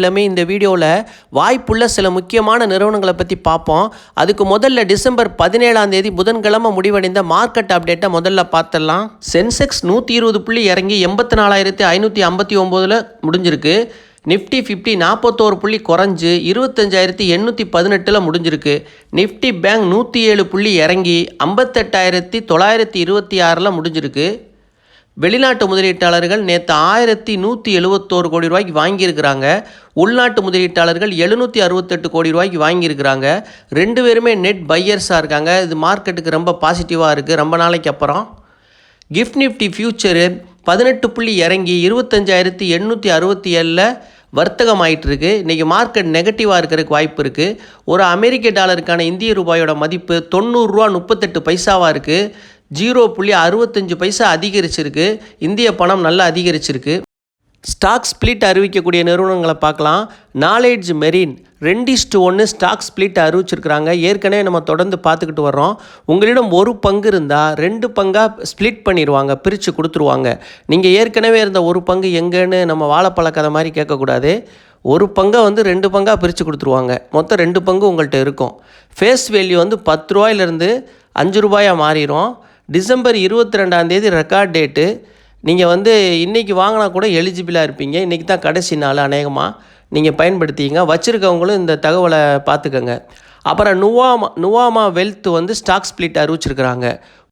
எல்லாமே இந்த வீடியோவில் வாய்ப்புள்ள சில முக்கியமான நிறுவனங்களை பற்றி பார்ப்போம் அதுக்கு முதல்ல டிசம்பர் பதினேழாம் தேதி புதன்கிழமை முடிவடைந்த மார்க்கெட் அப்டேட்டை முதல்ல பார்த்துடலாம் சென்செக்ஸ் நூற்றி இருபது புள்ளி இறங்கி எண்பத்தி நாலாயிரத்தி ஐநூற்றி ஐம்பத்தி ஒம்போதில் முடிஞ்சிருக்கு. நிஃப்டி ஃபிஃப்டி நாற்பத்தோரு புள்ளி குறைஞ்சு இருபத்தஞ்சாயிரத்தி எண்ணூற்றி பதினெட்டில் முடிஞ்சிருக்கு. நிஃப்டி பேங்க் நூற்றி ஏழு புள்ளி இறங்கி ஐம்பத்தெட்டாயிரத்தி தொள்ளாயிரத்தி இருபத்தி ஆறில் முடிஞ்சிருக்கு. வெளிநாட்டு முதலீட்டாளர்கள் நேற்று ஆயிரத்தி நூற்றி எழுபத்தோரு கோடி ரூபாய்க்கு வாங்கியிருக்கிறாங்க. உள்நாட்டு முதலீட்டாளர்கள் எழுநூற்றி அறுபத்தெட்டு கோடி ரூபாய்க்கு வாங்கியிருக்கிறாங்க. ரெண்டு பேருமே நெட் பையர்ஸாக இருக்காங்க. இது மார்க்கெட்டுக்கு ரொம்ப பாசிட்டிவாக இருக்குது ரொம்ப நாளைக்கு அப்புறம். கிஃப்ட் நிஃப்டி ஃபியூச்சரு பதினெட்டு புள்ளி இறங்கி இருபத்தஞ்சாயிரத்தி எண்ணூற்றி அறுபத்தி ஏழில் வர்த்தகம் ஆயிட்டு இருக்கு இன்றைக்கி மார்க்கெட் நெகட்டிவாக இருக்கிறதுக்கு வாய்ப்பு இருக்குது ஒரு அமெரிக்க டாலருக்கான இந்திய ரூபாயோட மதிப்பு தொண்ணூறுரூவா முப்பத்தெட்டு பைசாவாக இருக்குது ஜீரோ புள்ளி அறுபத்தஞ்சு பைசா அதிகரிச்சிருக்கு. இந்திய பணம் நல்லா அதிகரிச்சிருக்கு. ஸ்டாக் ஸ்ப்ளிட் அறிவிக்கக்கூடிய நிறுவனங்களை பார்க்கலாம். நாலேஜ் மெரின் ரெண்டிஸ்டு ஒன்று ஸ்டாக் ஸ்ப்ளிட் அறிவிச்சிருக்கிறாங்க. ஏற்கனவே நம்ம தொடர்ந்து பார்த்துக்கிட்டு வர்றோம். உங்களிடம் ஒரு பங்கு இருந்தால் ரெண்டு பங்காக ஸ்ப்ளிட் பண்ணிடுவாங்க பிரித்து கொடுத்துருவாங்க. நீங்கள் ஏற்கனவே இருந்த ஒரு பங்கு எங்கேன்னு நம்ம வாழைப்பழ கதை மாதிரி கேட்கக்கூடாது. ஒரு பங்கை வந்து ரெண்டு பங்காக பிரித்து கொடுத்துருவாங்க. மொத்தம் ரெண்டு பங்கு உங்கள்கிட்ட இருக்கும். ஃபேஸ் வேல்யூ வந்து பத்து ரூபாயிலேருந்து அஞ்சு ரூபாயாக மாறிடும் டிசம்பர் இருபத்தி ரெண்டாந்தேதி ரெக்கார்ட் டேட்டு நீங்கள் வந்து இன்றைக்கி வாங்கினா கூட எலிஜிபிளாக இருப்பீங்க. இன்றைக்கி தான் கடைசி நாள் அநேகமாக நீங்கள் பயன்படுத்திங்க வச்சுருக்கவங்களும் இந்த தகவலை பார்த்துக்கோங்க. அப்புறம் நுவாமா நுவாமா வெல்த் வந்து ஸ்டாக் ஸ்ப்ளிட் அறிவிச்சிருக்கிறாங்க